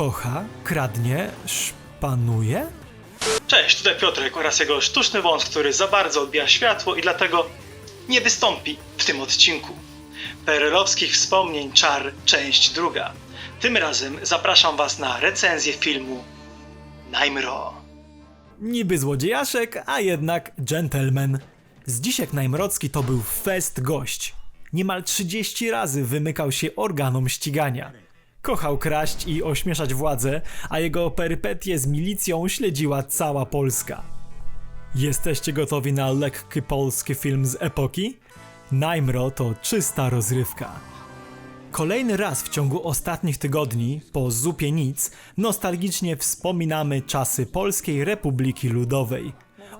kocha, kradnie, szpanuje? Cześć, tutaj Piotrek oraz jego sztuczny wąs, który za bardzo odbija światło i dlatego nie wystąpi w tym odcinku. Perelowskich wspomnień Czar, część druga. Tym razem zapraszam Was na recenzję filmu Najmro. Niby złodziejaszek, a jednak gentleman. Zdzisiek Najmrocki to był fest gość. Niemal 30 razy wymykał się organom ścigania. Kochał kraść i ośmieszać władzę, a jego perypetie z milicją śledziła cała Polska. Jesteście gotowi na lekki polski film z epoki? Najmro to czysta rozrywka. Kolejny raz w ciągu ostatnich tygodni, po zupie nic, nostalgicznie wspominamy czasy Polskiej Republiki Ludowej.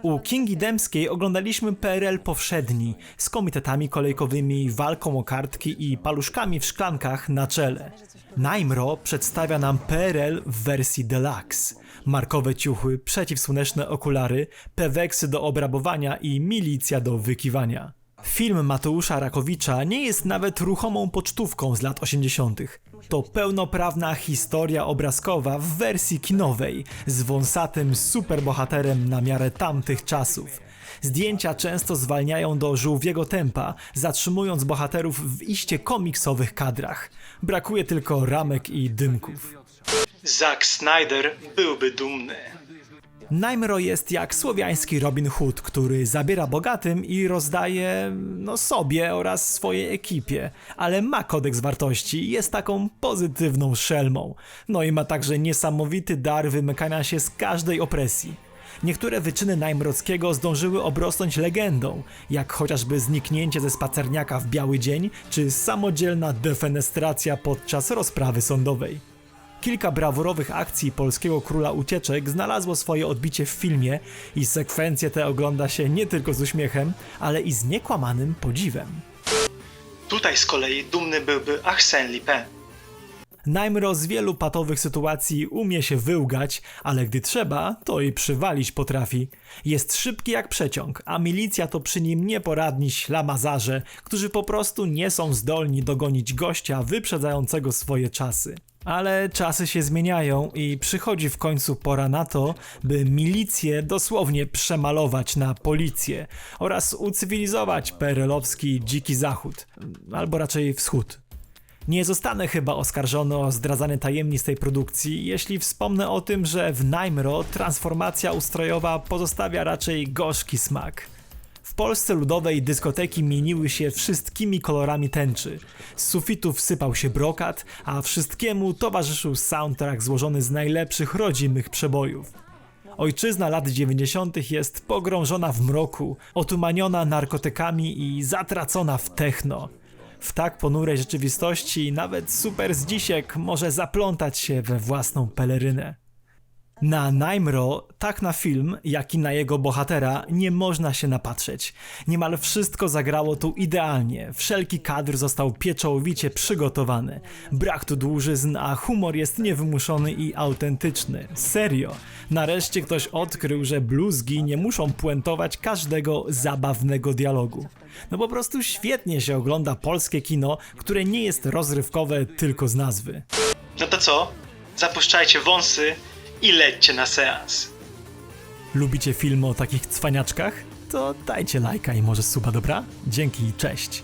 U Kingi Dębskiej oglądaliśmy PRL powszedni, z komitetami kolejkowymi, walką o kartki i paluszkami w szklankach na czele. Najmro przedstawia nam PRL w wersji deluxe. Markowe ciuchy, przeciwsłoneczne okulary, peweksy do obrabowania i milicja do wykiwania. Film Mateusza Rakowicza nie jest nawet ruchomą pocztówką z lat 80. To pełnoprawna historia obrazkowa w wersji kinowej z wąsatym superbohaterem na miarę tamtych czasów. Zdjęcia często zwalniają do żółwiego tempa, zatrzymując bohaterów w iście komiksowych kadrach. Brakuje tylko ramek i dymków. Zack Snyder byłby dumny. Najmro jest jak słowiański Robin Hood, który zabiera bogatym i rozdaje no sobie oraz swojej ekipie, ale ma kodeks wartości jest taką pozytywną szelmą. No i ma także niesamowity dar wymykania się z każdej opresji. Niektóre wyczyny Najmrockiego zdążyły obrosnąć legendą, jak chociażby zniknięcie ze spacerniaka w biały dzień, czy samodzielna defenestracja podczas rozprawy sądowej. Kilka brawurowych akcji polskiego króla ucieczek znalazło swoje odbicie w filmie i sekwencje te ogląda się nie tylko z uśmiechem, ale i z niekłamanym podziwem. Tutaj z kolei dumny byłby Arsène Lupin. Najmro z wielu patowych sytuacji umie się wyłgać, ale gdy trzeba, to i przywalić potrafi. Jest szybki jak przeciąg, a milicja to przy nim nieporadni ślamazarze, którzy po prostu nie są zdolni dogonić gościa wyprzedzającego swoje czasy. Ale czasy się zmieniają i przychodzi w końcu pora na to, by milicję dosłownie przemalować na policję oraz ucywilizować perelowski dziki zachód, albo raczej wschód. Nie zostanę chyba oskarżony o zdradzanie tajemnic tej produkcji, jeśli wspomnę o tym, że w Najmro transformacja ustrojowa pozostawia raczej gorzki smak. Polsce ludowej dyskoteki mieniły się wszystkimi kolorami tęczy. Z sufitów sypał się brokat, a wszystkiemu towarzyszył soundtrack złożony z najlepszych rodzimych przebojów. Ojczyzna lat 90. jest pogrążona w mroku, otumaniona narkotykami i zatracona w techno. W tak ponurej rzeczywistości nawet super zdzisiek może zaplątać się we własną pelerynę. Na Najmro, tak na film, jak i na jego bohatera, nie można się napatrzeć. Niemal wszystko zagrało tu idealnie, wszelki kadr został pieczołowicie przygotowany. Brak tu dłużyzn, a humor jest niewymuszony i autentyczny. Serio. Nareszcie ktoś odkrył, że bluzgi nie muszą puentować każdego zabawnego dialogu. No po prostu świetnie się ogląda polskie kino, które nie jest rozrywkowe tylko z nazwy. No to co? Zapuszczajcie wąsy i lećcie na seans. Lubicie filmy o takich cwaniaczkach? To dajcie lajka i może suba, dobra? Dzięki, cześć.